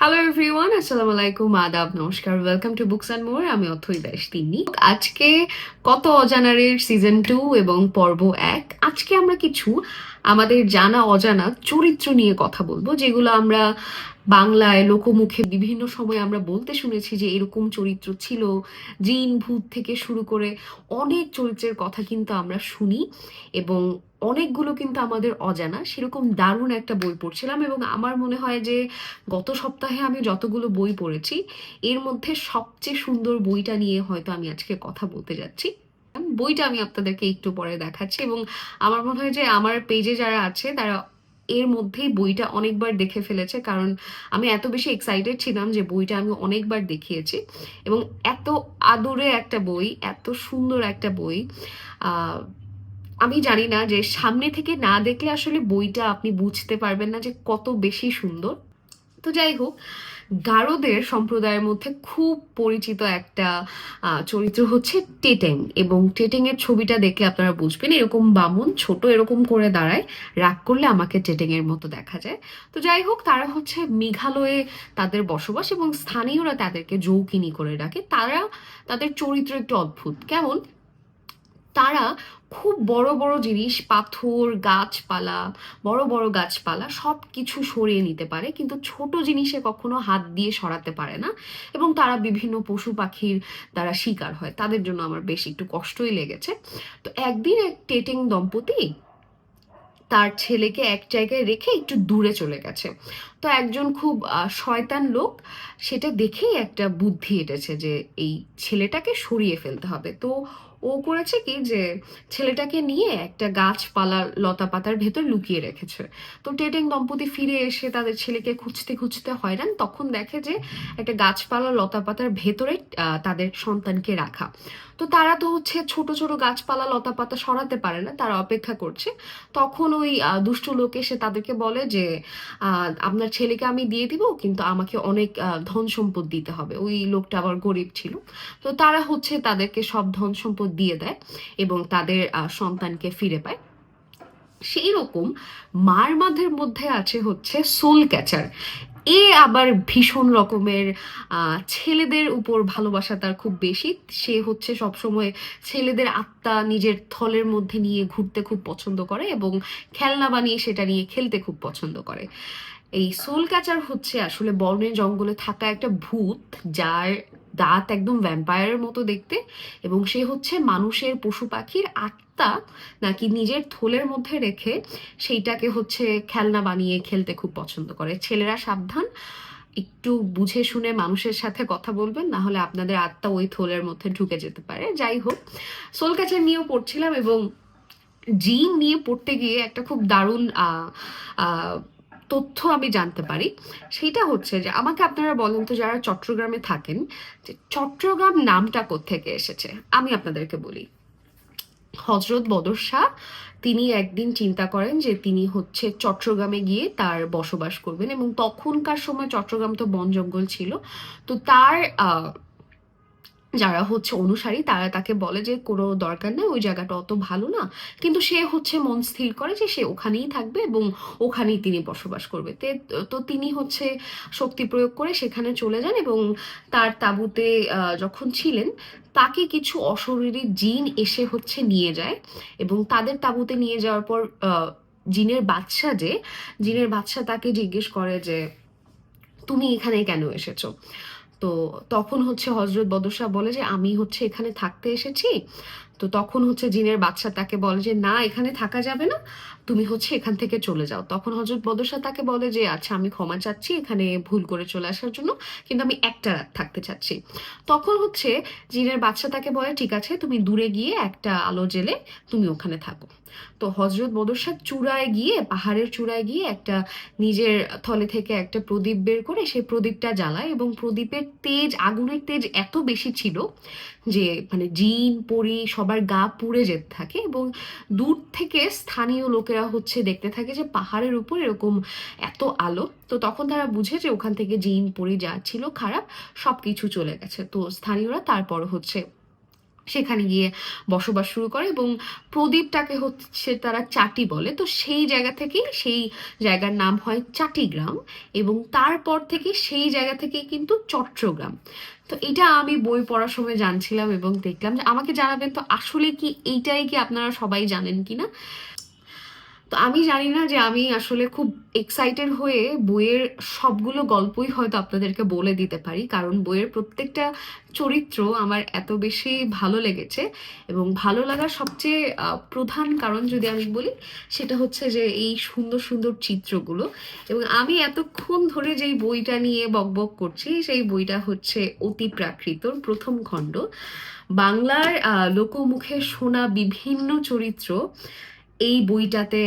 Hello everyone আসসালামু আলাইকুম আদাব নমস্কার welcome to books and more আমি অথই দাস তিনি আজকে কত অজানারের সিজন টু এবং পর্ব এক? আজকে আমরা কিছু আমাদের জানা অজানা চরিত্র নিয়ে কথা বলব, যেগুলো আমরা বাংলায় লোকমুখে বিভিন্ন সময় আমরা বলতে শুনেছি যে এরকম চরিত্র ছিল। জিন ভূত থেকে শুরু করে অনেক চরিত্রের কথা কিন্তু আমরা শুনি এবং অনেকগুলো কিন্তু আমাদের অজানা। সেরকম দারুণ একটা বই পড়ছিলাম এবং আমার মনে হয় যে গত সপ্তাহে আমি যতগুলো বই পড়েছি, এর মধ্যে সবচেয়ে সুন্দর বইটা নিয়ে হয়তো আমি আজকে কথা বলতে যাচ্ছি। বইটা আমি আপনাদেরকে একটু পরে দেখাচ্ছি এবং আমার মনে হয় যে আমার পেজে যারা আছে, তারা এর মধ্যেই বইটা অনেকবার দেখে ফেলেছে। কারণ আমি এত বেশি এক্সাইটেড ছিলাম যে বইটা আমি অনেকবার দেখিয়েছি এবং এত আদরে একটা বই, এত সুন্দর একটা বই আমি জানি না যে সামনে থেকে না দেখলে আসলে বইটা আপনি বুঝতে পারবেন না যে কত বেশি সুন্দর। তো যাই হোক গারোদের সম্প্রদায়ের মধ্যে খুব পরিচিত একটা চরিত্র হচ্ছে টেটেং এবং টেটেং এর ছবিটা দেখলে আপনারা বুঝবেন এরকম বামুন ছোট এরকম করে দাঁড়ায়, রাগ করলে আমাকে টেটেং এর মতো দেখা যায়। তো যাই হোক, তারা হচ্ছে মেঘালয়ে তাদের বসবাস এবং স্থানীয়রা তাদেরকে যৌকিনী করে ডাকে। তারা তাদের চরিত্র একটু অদ্ভুত। কেমন? তারা খুব বড় বড় জিনিস, পাথর, গাছপালা, বড় বড় গাছপালা সব কিছু সরিয়ে নিতে পারে। কিন্তু ছোট জিনিসে কখনো হাত দিয়ে সরাতে পারে না এবং তারা বিভিন্ন পশু পাখির দ্বারা শিকার হয়। তাদের জন্য আমার বেশ একটু কষ্টই লেগেছে। তো একদিন এক টেটিং দম্পতি তার ছেলেকে এক জায়গায় রেখে একটু দূরে চলে গেছে। তো একজন খুব শয়তান লোক, সেটা দেখেই একটা বুদ্ধি এটেছে যে এই ছেলেটাকে সরিয়ে ফেলতে হবে। তো ও করেছে কি যে ছেলেটাকে নিয়ে একটা গাছপালা লতা পাতার ভেতর লুকিয়ে রেখেছে। তো টেটেং দম্পতি ফিরে এসে তাদের ছেলেকে খুঁজতে খুঁজতে হয়রান, তখন দেখে যে একটা গাছপালা লতা পাতার ভেতরে তাদের সন্তানকে রাখা। তো তারা তো হচ্ছে ছোট ছোট গাছপালা লতা পাতা সরাতে পারে না, তারা অপেক্ষা করছে। তখন ওই দুষ্ট লোক এসে তাদেরকে বলে যে আপনার ছেলেকে আমি দিয়ে দিব, কিন্তু আমাকে অনেক ধন সম্পদ দিতে হবে। ওই লোকটা আবার গরিব ছিল। তো তারা হচ্ছে তাদেরকে সব ধন সম্পদ দিয়ে দেয় এবং তাদের সন্তানকে ফিরে পায়। সেই রকম মার মাঝের মধ্যে আছে হচ্ছে সোল ক্যাচার এ আবার ভীষণ রকমের ছেলেদের উপর ভালোবাসা তার খুব বেশি। সে হচ্ছে সবসময় ছেলেদের আত্মা নিজের থলের মধ্যে নিয়ে ঘুরতে খুব পছন্দ করে এবং খেলনা বানিয়ে সেটা নিয়ে খেলতে খুব পছন্দ করে। এই সোল ক্যাচার হচ্ছে আসলে বনে জঙ্গলে থাকা একটা ভূত যার দাঁত একদম ভ্যাম্পায়ারের মতো দেখতে এবং সে হচ্ছে মানুষের পশু পাখির আত্মা নাকি নিজের থলের মধ্যে রেখে সেইটাকে হচ্ছে খেলনা বানিয়ে খেলতে খুব পছন্দ করে। ছেলেরা সাবধান, একটু বুঝে শুনে মানুষের সাথে কথা বলবেন, না হলে আপনাদের আত্মা ওই থলের মধ্যে ঢুকে যেতে পারে। যাই হোক, সোল ক্যাচার নিয়েও পড়ছিলাম এবং জিন নিয়ে পড়তে গিয়ে একটা খুব দারুণ তথ্য আমি জানতে পারি। সেটা হচ্ছে যে আমাকে আপনারা বলেন তো যারা চট্টগ্রামে থাকেন যে চট্টগ্রাম নামটা কোত্থেকে এসেছে? আমি আপনাদেরকে বলি। হজরত বদর শাহ, তিনি একদিন চিন্তা করেন যে তিনি হচ্ছে চট্টগ্রামে গিয়ে তার বসবাস করবেন এবং তখনকার সময় চট্টগ্রাম তো বন জঙ্গল ছিল। তো তার যারা হচ্ছে অনুসারী, তারা তাকে বলে যে, কোনো দরকার নেই, ওই জায়গাটা অত ভালো না। কিন্তু সে হচ্ছে মন স্থির করে যে, সে ওখানেই থাকবে এবং ওখানেই তিনি বসবাস করবে। তে- তিনি হচ্ছে শক্তি প্রয়োগ করে সেখানে চলে যান এবং তার তাঁবুতে যখন ছিলেন, তাকে কিছু অশরীরী জিন এসে হচ্ছে নিয়ে যায় এবং তাদের তাঁবুতে নিয়ে যাওয়ার পর জিনের বাচ্চা যে, জিনের বাচ্চা তাকে জিজ্ঞেস করে যে, তুমি এখানে কেন এসেছ? তো তখন হচ্ছে হজরত বদরশাহ বলে যে আমি হচ্ছে এখানে থাকতে এসেছি তো তখন হচ্ছে জিনের বাচ্চা তাকে বলে যে, না, এখানে থাকা যাবে না। তুমি হচ্ছে এখান থেকে চলে যাও। তখন হজরত বদরশাহ তাকে বলে যে আচ্ছা আমি ক্ষমা চাচ্ছি এখানে ভুল করে চলে আসার জন্য, কিন্তু আমি একটা রাত থাকতে চাচ্ছি। তখন হচ্ছে জিনের বাচ্চা তাকে বলে, ঠিক আছে, তুমি দূরে গিয়ে একটা আলো জেলে তুমি ওখানে থাকো। তো হজরত বদরশাহ চূড়ায় গিয়ে, পাহাড়ের চূড়ায় গিয়ে একটা নিজের থলে থেকে একটা প্রদীপ বের করে সেই প্রদীপটা জ্বালায় এবং প্রদীপের তেজ, আগুনের তেজ এত বেশি ছিল যে মানে জিন, পরি সবার গা পুড়ে যেতে থাকে এবং দূর থেকে স্থানীয় লোকেরা হচ্ছে দেখতে থাকে যে পাহাড়ের উপর এরকম এত আলো। তো তখন তারা বুঝে যে ওখান থেকে জিন, পরি যা ছিল খারাপ সব কিছু চলে গেছে। তো স্থানীয়রা তারপর হচ্ছে সেখানে গিয়ে বসবাস শুরু করে এবং প্রদীপটাকে হচ্ছে তারা চাটি বলে। তো সেই জায়গা থেকেই, সেই জায়গার নাম হয় চাটিগ্রাম এবং তারপর থেকে সেই জায়গা থেকে কিন্তু চট্টগ্রাম। তো এটা আমি বই পড়ার সময় জানছিলাম এবং দেখলাম যে আমাকে জানাবেন, তো আসলে কি এইটাই কি আপনারা সবাই জানেন কিনা? তো আমি জানি না যে আমি আসলে খুব এক্সাইটেড হয়ে বইয়ের সবগুলো গল্পই হয়তো আপনাদেরকে বলে দিতে পারি। কারণ বইয়ের প্রত্যেকটা চরিত্র আমার এত বেশি ভালো লেগেছে এবং ভালো লাগার সবচেয়ে প্রধান কারণ যদি আমি বলি, সেটা হচ্ছে যে এই সুন্দর সুন্দর চিত্রগুলো। এবং আমি এতক্ষণ ধরে যেই বইটা নিয়ে বকবক করছি, সেই বইটা হচ্ছে অতি প্রাকৃতর প্রথম খণ্ড। বাংলার লোকমুখে শোনা বিভিন্ন চরিত্র এই বইটাতে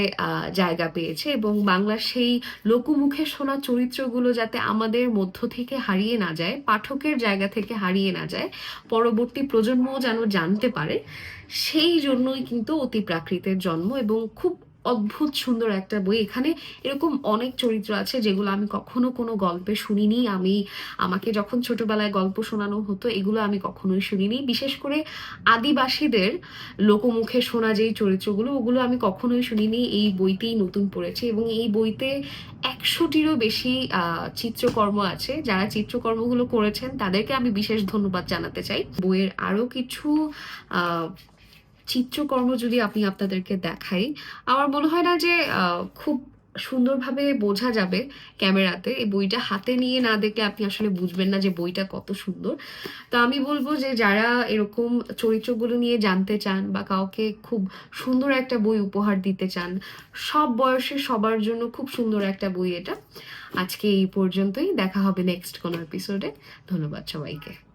জায়গা পেয়েছে এবং বাংলার সেই লোকমুখে শোনা চরিত্রগুলো যাতে আমাদের মধ্য থেকে হারিয়ে না যায়, পাঠকের জায়গা থেকে হারিয়ে না যায়, পরবর্তী প্রজন্মও যেন জানতে পারে, সেই জন্যই কিন্তু অতি প্রাকৃতের জন্ম এবং খুব অদ্ভুত সুন্দর একটা বই। এখানে এরকম অনেক চরিত্র আছে যেগুলো আমি কখনো কোনো গল্পে শুনিনি। আমি, আমাকে যখন ছোটবেলায় গল্প শোনানো হতো, এগুলো আমি কখনোই শুনিনি। বিশেষ করে আদিবাসীদের লোকমুখে শোনা যেই চরিত্রগুলো, ওগুলো আমি কখনোই শুনিনি। এই বইতেই নতুন পড়েছি এবং এই বইতে একশোটিরও বেশি চিত্রকর্ম আছে। যারা চিত্রকর্মগুলো করেছেন, তাদেরকে আমি বিশেষ ধন্যবাদ জানাতে চাই। বইয়ের আরও কিছু চিত্রকর্ম যদি আমি আপনাদেরকে দেখাই, আমার মনে হয় না যে খুব সুন্দরভাবে বোঝা যাবে ক্যামেরাতে। এই বইটা হাতে নিয়ে না দেখলে আপনি আসলে বুঝবেন না যে বইটা কত সুন্দর। তো আমি বলব যে, যারা এরকম চরিত্রগুলো নিয়ে জানতে চান বা কাউকে খুব সুন্দর একটা বই উপহার দিতে চান, সব বয়সে সবার জন্য খুব সুন্দর একটা বই এটা। আজকে এই পর্যন্তই। দেখা হবে নেক্সট কোনো এপিসোডে ধন্যবাদ সবাইকে।